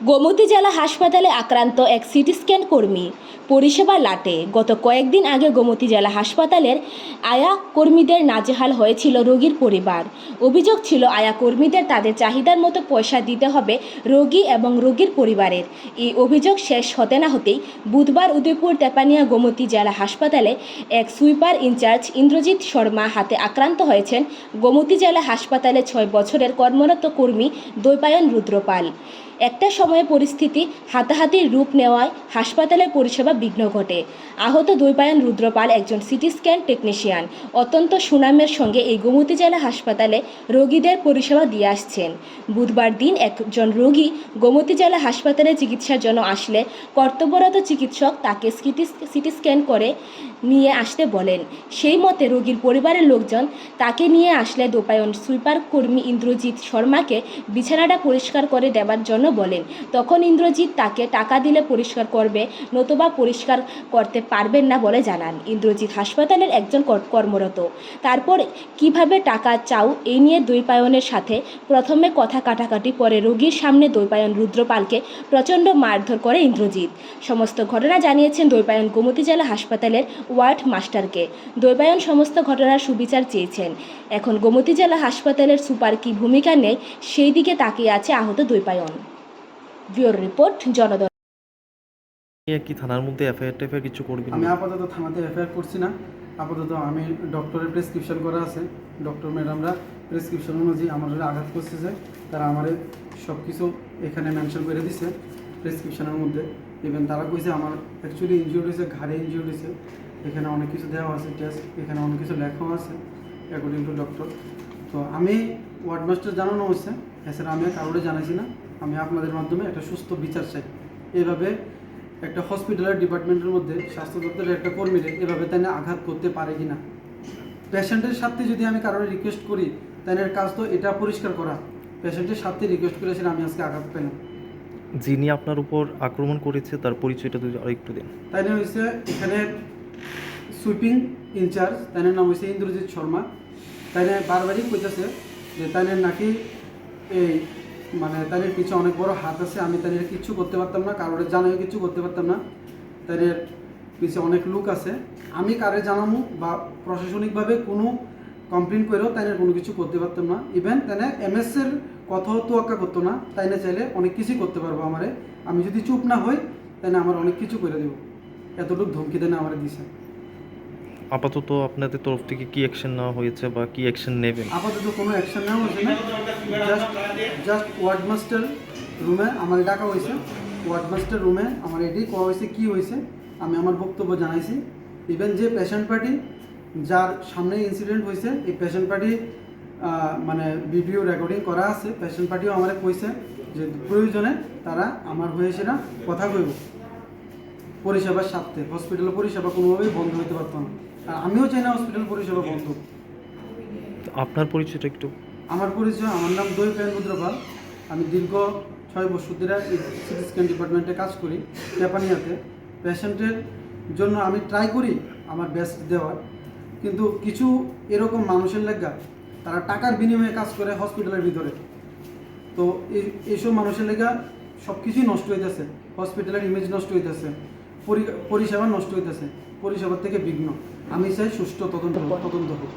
গোমতী জেলা হাসপাতালে আক্রান্ত এক সিটি স্ক্যান কর্মী। পরিষেবা লাটে। গত কয়েকদিন আগে গোমতী জেলা হাসপাতালের আয়া কর্মীদের নাজেহাল হয়েছিল রোগীর পরিবার। অভিযোগ ছিল, আয়া কর্মীদের তাদের চাহিদার মতো পয়সা দিতে হবে রোগী এবং রোগীর পরিবারের। এই অভিযোগ শেষ হতে না হতেই বুধবার উদয়পুর তেপানিয়া গোমতী জেলা হাসপাতালে এক সুইপার ইনচার্জ ইন্দ্রজিৎ শর্মা হাতে আক্রান্ত হয়েছেন গোমতী জেলা হাসপাতালে ছয় বছরের কর্মরত কর্মী দৈপায়ন রুদ্রপাল। একটা সময়ে পরিস্থিতি হাতাহাতির রূপ নেওয়ায় হাসপাতালের পরিষেবা বিঘ্ন ঘটে। আহত দৈপায়ন রুদ্রপাল একজন সিটি স্ক্যান টেকনিশিয়ান। অত্যন্ত সুনামের সঙ্গে এই গোমতী জেলা হাসপাতালে রোগীদের পরিষেবা দিয়ে আসছেন। বুধবার দিন একজন রোগী গোমতী জেলা হাসপাতালে চিকিৎসার জন্য আসলে কর্তব্যরত চিকিৎসক তাকে সিটি সিটি স্ক্যান করে নিয়ে আসতে বলেন। সেই মতে রোগীর পরিবারের লোকজন তাকে নিয়ে আসলে দোপায়ন সুইপার কর্মী ইন্দ্রজিৎ শর্মাকে বিছানাটা পরিষ্কার করে দেওয়ার জন্য বলেন। তখন ইন্দ্রজিৎ তাকে টাকা দিলে পরিষ্কার করবে, নতুবা পরিষ্কার করতে পারবেন না বলে জানান। ইন্দ্রজিৎ হাসপাতালের একজন কর্মরত। তারপর কীভাবে টাকা চাও এই নিয়ে দৈপায়নের সাথে প্রথমে কথা কাটাকাটি, পরে রোগীর সামনে দৈপায়ন রুদ্রপালকে প্রচণ্ড মারধর করে ইন্দ্রজিৎ। সমস্ত ঘটনা জানিয়েছেন দৈপায়ন গোমতী জেলা হাসপাতালের ওয়ার্ড মাস্টারকে। দৈপায়ন সমস্ত ঘটনার সুবিচার চেয়েছেন। এখন গোমতী জেলা হাসপাতালের সুপার কি ভূমিকা নেয়, সেই দিকে তাকিয়ে আছে আহত দৈপায়ন। ব্যুরো রিপোর্ট জনদল নিয়ে কি থানার মধ্যে এফআইআর টেফআইআর কিছু করবেন আমি আপাতত থানাতে এফআইআর করছি না। আপাতত আমি ডক্টরের প্রেসক্রিপশন করা আছে। ডক্টর ম্যাডামরা প্রেসক্রিপশন অনুযায়ী আমার আঘাত যে তারা আমারে সব কিছু এখানে মেনশন করে দিছে প্রেসক্রিপশনের মধ্যে। ইভেন তারা কইছে আমার অ্যাকচুয়ালি ইনজিওর হয়েছে ঘাড়ে ইনজিওর হয়েছে। এখানে অনেক কিছু দেওয়া আছে টেস্ট এখানে অনেক কিছু লেখাও আছে অ্যাকর্ডিং টু ডক্টর তো আমি ওয়ার্ড মাস্টার জানানো হয়েছে। এছাড়া আমি কারোরে জানাইছি না। আমি আপনাদের মাধ্যমে একটা সুস্থ বিচার চাই। এইভাবে একটা হসপিটালের ডিপার্টমেন্টের মধ্যে স্বাস্থ্য দপ্তরের একটা কর্মীরে এভাবে তাই আঘাত করতে পারে কি না পেশেন্টের সাথে যদি আমি কারোর রিকোয়েস্ট করি তাই কাজ তো এটা পরিষ্কার করা। পেশেন্টের সাথে রিকোয়েস্ট করেছেন আমি আজকে আঘাত পেলাম যিনি আপনার উপর আক্রমণ করেছে তার পরিচয়টা যদি আরেকটু দিন। তাই না হয়েছে এখানে সুইপিং ইনচার্জ তাই নাম হয়েছে ইন্দ্রজিৎ শর্মা। তাই না বারবারই কইতেছে যে তাই নাকি এই মানে তাদের পিছনে অনেক বড় হাত আছে, আমি তাদের কিচ্ছু করতে পারতাম না, কারোর জানাই কিছু করতে পারতাম না। তাদের পিছে অনেক লোক আছে। আমি কারে জানামু বা প্রশাসনিকভাবে কোনো কমপ্লেন করেও তাই কোনো কিছু করতে পারতাম না। ইভেন তাই এমএস এর কথাও তোয়াক্কা করতো না তাই না চাইলে অনেক কিছুই করতে পারব আমারে। আমি যদি চুপ না হই তাই আমার অনেক কিছু করে দেবো। এতটুকু ধমকি দেয় আমার দিছে। আপাতত আপনাদের তরফ থেকে কি অ্যাকশন নেওয়া হয়েছে বা কি অ্যাকশন নেবেন? আপাতত কোনো অ্যাকশন নেওয়া হয়েছে না। জাস্ট জাস্ট ওয়ার্ড মাস্টার রুমে আমার ডাকা হয়েছে। ওয়ার্ড মাস্টার রুমে আমার এটাই কোয়া হয়েছে, কী হয়েছে আমি আমার বক্তব্য জানাইছি। ইভেন যে পেশেন্ট পার্টি যার সামনে ইনসিডেন্ট হয়েছে, এই পেশেন্ট পার্টি মানে ভিডিও রেকর্ডিং করা আছে। পেশেন্ট পার্টিও আমার কইছে যে প্রয়োজনে তারা আমার হয়ে না কথা কইব। পরিষেবার স্বার্থে হসপিটাল পরিষেবা কোনোভাবেই বন্ধ হতে পারতো না। আর আমিও চাই না হসপিটাল পরিষেবা বন্ধ। আপনার পরিচয়টা একটু? আমার পরিচয় আমার নাম দই পেন রুদ্রপাল। আমি দীর্ঘ ছয় বছর ধরে এই সিটি স্ক্যান ডিপার্টমেন্টে কাজ করি জাপানিয়াতে পেশেন্টের জন্য আমি ট্রাই করি আমার বেস্ট দেওয়ার। কিন্তু কিছু এরকম মানুষের লেগা তারা টাকার বিনিময়ে কাজ করে হসপিটালের ভিতরে। তো এই এইসব মানুষের লেগা সব কিছুই নষ্ট হইতেছে। হসপিটালের ইমেজ নষ্ট হইতেছে। পরিষেবা নষ্ট হইতেছে। পরিষেবার থেকে বিঘ্ন। আমি চাই সুষ্ঠু তদন্ত তদন্ত হোক।